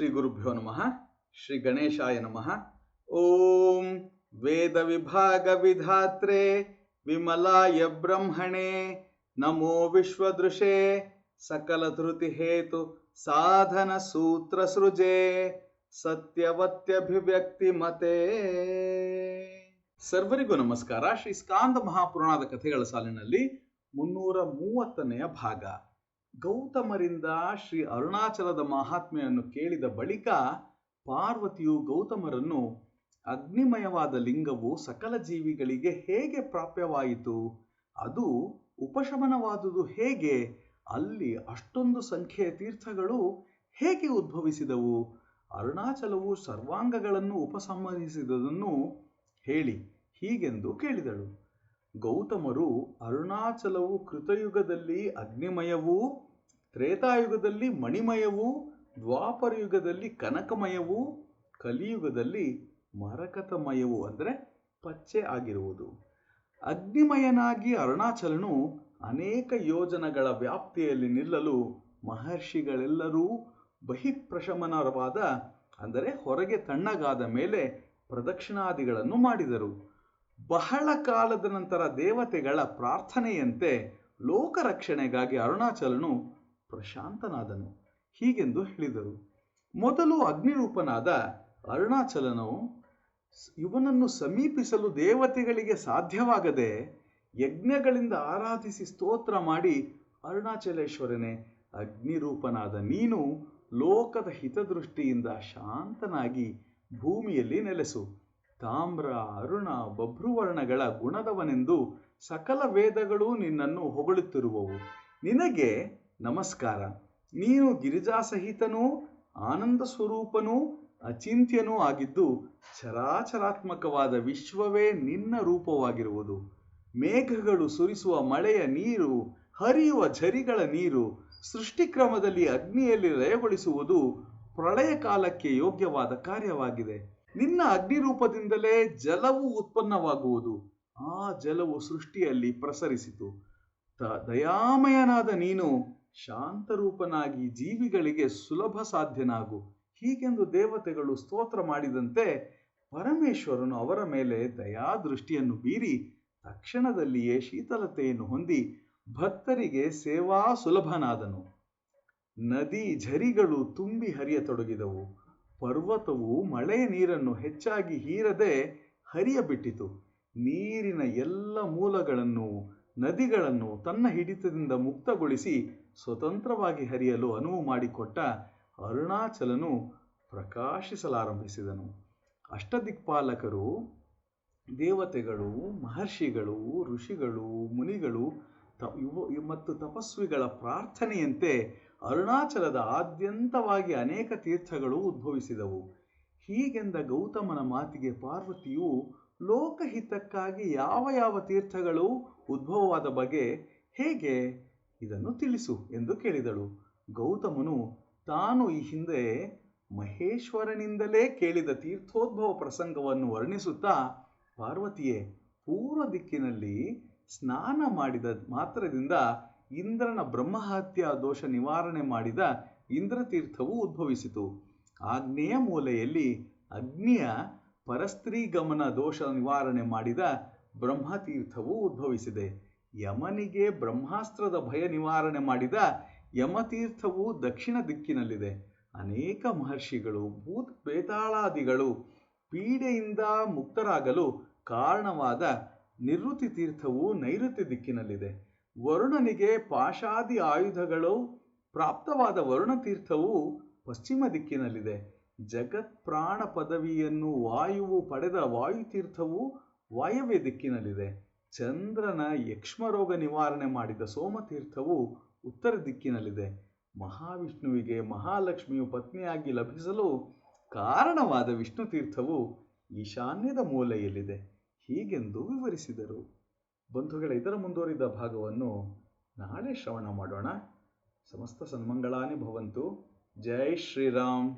ಶ್ರೀ ಗುರುಭ್ಯೋ ನಮಃ, ಶ್ರೀ ಗಣೇಶಾಯ ನಮಃ. ಓಂ ವೇದ ವಿಭಾಗ ವಿಧಾತ್ರೆ, ವಿಮಲಾಯ ಬ್ರಹ್ಮಣೆ, ನಮೋ ವಿಶ್ವದೃಶೇ, ಸಕಲ ಧೃತಿ ಹೇತು ಸಾಧನ ಸೂತ್ರ ಸೃಜೆ, ಸತ್ಯವತ್ಯಭಿವ್ಯಕ್ತಿ ಮತೆ. ಸರ್ವರಿಗೂ ನಮಸ್ಕಾರ. ಶ್ರೀ ಸ್ಕಾಂದ ಮಹಾಪುರಾಣದ ಕಥೆಗಳ ಸಾಲಿನಲ್ಲಿ ಮುನ್ನೂರ ಮೂವತ್ತನೆಯ ಭಾಗ. ಗೌತಮರಿಂದ ಶ್ರೀ ಅರುಣಾಚಲದ ಮಹಾತ್ಮೆಯನ್ನು ಕೇಳಿದ ಬಳಿಕ ಪಾರ್ವತಿಯು ಗೌತಮರನ್ನು ಅಗ್ನಿಮಯವಾದ ಲಿಂಗವು ಸಕಲ ಜೀವಿಗಳಿಗೆ ಹೇಗೆ ಪ್ರಾಪ್ಯವಾಯಿತು, ಅದು ಉಪಶಮನವಾದುದು ಹೇಗೆ, ಅಲ್ಲಿ ಅಷ್ಟೊಂದು ಸಂಖ್ಯೆಯ ತೀರ್ಥಗಳು ಹೇಗೆ ಉದ್ಭವಿಸಿದವು, ಅರುಣಾಚಲವು ಸರ್ವಾಂಗಗಳನ್ನು ಉಪಸಂಹರಿಸಿದುದನ್ನು ಹೇಳಿ ಹೀಗೆಂದು ಕೇಳಿದಳು. ಗೌತಮರು ಅರುಣಾಚಲವು ಕೃತಯುಗದಲ್ಲಿ ಅಗ್ನಿಮಯವೂ, ತ್ರೇತಾಯುಗದಲ್ಲಿ ಮಣಿಮಯವೂ, ದ್ವಾಪರಯುಗದಲ್ಲಿ ಕನಕಮಯವೂ, ಕಲಿಯುಗದಲ್ಲಿ ಮರಕತಮಯವು ಅಂದರೆ ಪಚ್ಚೆ ಆಗಿರುವುದು. ಅಗ್ನಿಮಯನಾಗಿ ಅರುಣಾಚಲನು ಅನೇಕ ಯೋಜನೆಗಳ ವ್ಯಾಪ್ತಿಯಲ್ಲಿ ನಿಲ್ಲಲು ಮಹರ್ಷಿಗಳೆಲ್ಲರೂ ಬಹಿಪ್ರಶಮನವಾದ ಅಂದರೆ ಹೊರಗೆ ತಣ್ಣಗಾದ ಮೇಲೆ ಪ್ರದಕ್ಷಿಣಾದಿಗಳನ್ನು ಮಾಡಿದರು. ಬಹಳ ಕಾಲದ ನಂತರ ದೇವತೆಗಳ ಪ್ರಾರ್ಥನೆಯಂತೆ ಲೋಕ ರಕ್ಷಣೆಗಾಗಿ ಅರುಣಾಚಲನು ಪ್ರಶಾಂತನಾದನು. ಹೀಗೆಂದು ಹೇಳಿದರು. ಮೊದಲು ಅಗ್ನಿರೂಪನಾದ ಅರುಣಾಚಲನು ಇವನನ್ನು ಸಮೀಪಿಸಲು ದೇವತೆಗಳಿಗೆ ಸಾಧ್ಯವಾಗದೆ ಯಜ್ಞಗಳಿಂದ ಆರಾಧಿಸಿ ಸ್ತೋತ್ರ ಮಾಡಿ, ಅರುಣಾಚಲೇಶ್ವರನೇ, ಅಗ್ನಿರೂಪನಾದ ನೀನು ಲೋಕದ ಹಿತದೃಷ್ಟಿಯಿಂದ ಶಾಂತನಾಗಿ ಭೂಮಿಯಲ್ಲಿ ನೆಲೆಸು. ತಾಮ್ರ, ಅರುಣ ಬಭ್ರುವರ್ಣಗಳ ಗುಣದವನೆಂದು ಸಕಲ ವೇದಗಳು ನಿನ್ನನ್ನು ಹೊಗಳುತ್ತಿರುವವು. ನಿನಗೆ ನಮಸ್ಕಾರ. ನೀನು ಗಿರಿಜಾಸಹಿತನೂ ಆನಂದ ಸ್ವರೂಪನೂ ಅಚಿಂತ್ಯನೂ ಆಗಿದ್ದು ಚರಾಚರಾತ್ಮಕವಾದ ವಿಶ್ವವೇ ನಿನ್ನ ರೂಪವಾಗಿರುವುದು. ಮೇಘಗಳು ಸುರಿಸುವ ಮಳೆಯ ನೀರು, ಹರಿಯುವ ಝರಿಗಳ ನೀರು, ಸೃಷ್ಟಿಕ್ರಮದಲ್ಲಿ ಅಗ್ನಿಯಲ್ಲಿ ಲಯಗೊಳಿಸುವುದು ಪ್ರಳಯ ಕಾಲಕ್ಕೆ ಯೋಗ್ಯವಾದ ಕಾರ್ಯವಾಗಿದೆ. ನಿನ್ನ ಅಗ್ನಿ ರೂಪದಿಂದಲೇ ಜಲವು ಉತ್ಪನ್ನವಾಗುವುದು. ಆ ಜಲವು ಸೃಷ್ಟಿಯಲ್ಲಿ ಪ್ರಸರಿಸಿತು. ದಯಾಮಯನಾದ ನೀನು ಶಾಂತರೂಪನಾಗಿ ಜೀವಿಗಳಿಗೆ ಸುಲಭ ಸಾಧ್ಯನಾಗು. ಹೀಗೆಂದು ದೇವತೆಗಳು ಸ್ತೋತ್ರ ಮಾಡಿದಂತೆ ಪರಮೇಶ್ವರನು ಅವರ ಮೇಲೆ ದಯಾ ದೃಷ್ಟಿಯನ್ನು ಬೀರಿ ತಕ್ಷಣದಲ್ಲಿಯೇ ಶೀತಲತೆಯನ್ನು ಹೊಂದಿ ಭಕ್ತರಿಗೆ ಸೇವಾ ಸುಲಭನಾದನು. ನದಿ ಝರಿಗಳು ತುಂಬಿ ಹರಿಯತೊಡಗಿದವು. ಪರ್ವತವು ಮಳೆಯ ನೀರನ್ನು ಹೆಚ್ಚಾಗಿ ಹೀರದೆ ಹರಿಯಬಿಟ್ಟಿತು. ನೀರಿನ ಎಲ್ಲ ಮೂಲಗಳನ್ನು, ನದಿಗಳನ್ನು ತನ್ನ ಹಿಡಿತದಿಂದ ಮುಕ್ತಗೊಳಿಸಿ ಸ್ವತಂತ್ರವಾಗಿ ಹರಿಯಲು ಅನುವು ಮಾಡಿಕೊಟ್ಟ ಅರುಣಾಚಲನು ಪ್ರಕಾಶಿಸಲಾರಂಭಿಸಿದನು. ಅಷ್ಟದಿಕ್ಪಾಲಕರು, ದೇವತೆಗಳು, ಮಹರ್ಷಿಗಳು, ಋಷಿಗಳು, ಮುನಿಗಳು, ತ ಮತ್ತು ತಪಸ್ವಿಗಳ ಪ್ರಾರ್ಥನೆಯಂತೆ ಅರುಣಾಚಲದ ಆದ್ಯಂತವಾಗಿ ಅನೇಕ ತೀರ್ಥಗಳು ಉದ್ಭವಿಸಿದವು. ಹೀಗೆಂದ ಗೌತಮನ ಮಾತಿಗೆ ಪಾರ್ವತಿಯು ಲೋಕಹಿತಕ್ಕಾಗಿ ಯಾವ ಯಾವ ತೀರ್ಥಗಳು ಉದ್ಭವವಾದ ಬಗೆ ಹೇಗೆ ಇದನ್ನು ತಿಳಿಸು ಎಂದು ಕೇಳಿದಳು. ಗೌತಮನು ತಾನು ಈ ಹಿಂದೆ ಮಹೇಶ್ವರನಿಂದಲೇ ಕೇಳಿದ ತೀರ್ಥೋದ್ಭವ ಪ್ರಸಂಗವನ್ನು ವರ್ಣಿಸುತ್ತಾ, ಪಾರ್ವತಿಯೇ, ಪೂರ್ವ ದಿಕ್ಕಿನಲ್ಲಿ ಸ್ನಾನ ಮಾಡಿದ ಮಾತ್ರದಿಂದ ಇಂದ್ರನ ಬ್ರಹ್ಮಹತ್ಯ ದೋಷ ನಿವಾರಣೆ ಮಾಡಿದ ಇಂದ್ರತೀರ್ಥವು ಉದ್ಭವಿಸಿತು. ಆಗ್ನೇಯ ಮೂಲೆಯಲ್ಲಿ ಅಗ್ನಿಯ ಪರಸ್ತ್ರೀ ಗಮನ ದೋಷ ನಿವಾರಣೆ ಮಾಡಿದ ಬ್ರಹ್ಮತೀರ್ಥವು ಉದ್ಭವಿಸಿದೆ. ಯಮನಿಗೆ ಬ್ರಹ್ಮಾಸ್ತ್ರದ ಭಯ ನಿವಾರಣೆ ಮಾಡಿದ ಯಮತೀರ್ಥವು ದಕ್ಷಿಣ ದಿಕ್ಕಿನಲ್ಲಿದೆ. ಅನೇಕ ಮಹರ್ಷಿಗಳು, ಭೂತ್ ಬೇತಾಳಾದಿಗಳು ಪೀಡೆಯಿಂದ ಮುಕ್ತರಾಗಲು ಕಾರಣವಾದ ನಿವೃತ್ತಿ ತೀರ್ಥವು ನೈಋತ್ಯ ದಿಕ್ಕಿನಲ್ಲಿದೆ. ವರುಣನಿಗೆ ಪಾಶಾದಿ ಆಯುಧಗಳು ಪ್ರಾಪ್ತವಾದ ವರುಣ ತೀರ್ಥವು ಪಶ್ಚಿಮ ದಿಕ್ಕಿನಲ್ಲಿದೆ. ಜಗತ್ಪ್ರಾಣ ಪದವಿಯನ್ನು ವಾಯುವು ಪಡೆದ ವಾಯುತೀರ್ಥವು ವಾಯವ್ಯ ದಿಕ್ಕಿನಲ್ಲಿದೆ. ಚಂದ್ರನ ಯಕ್ಷ್ಮರೋಗ ನಿವಾರಣೆ ಮಾಡಿದ ಸೋಮತೀರ್ಥವು ಉತ್ತರ ದಿಕ್ಕಿನಲ್ಲಿದೆ. ಮಹಾವಿಷ್ಣುವಿಗೆ ಮಹಾಲಕ್ಷ್ಮಿಯು ಪತ್ನಿಯಾಗಿ ಲಭಿಸಲು ಕಾರಣವಾದ ವಿಷ್ಣು ತೀರ್ಥವು ಈಶಾನ್ಯದ ಮೂಲೆಯಲ್ಲಿದೆ. ಹೀಗೆಂದು ವಿವರಿಸಿದರು. ಬಂಧುಗಳ ಇದರ ಮುಂದುವರಿದ ಭಾಗವನ್ನು ನಾಳೆ ಶ್ರವಣ ಮಾಡೋಣ. ಸಮಸ್ತ ಸನ್ಮಂಗಳಾನಿ ಭವಂತು ಜೈ ಶ್ರೀರಾಮ್.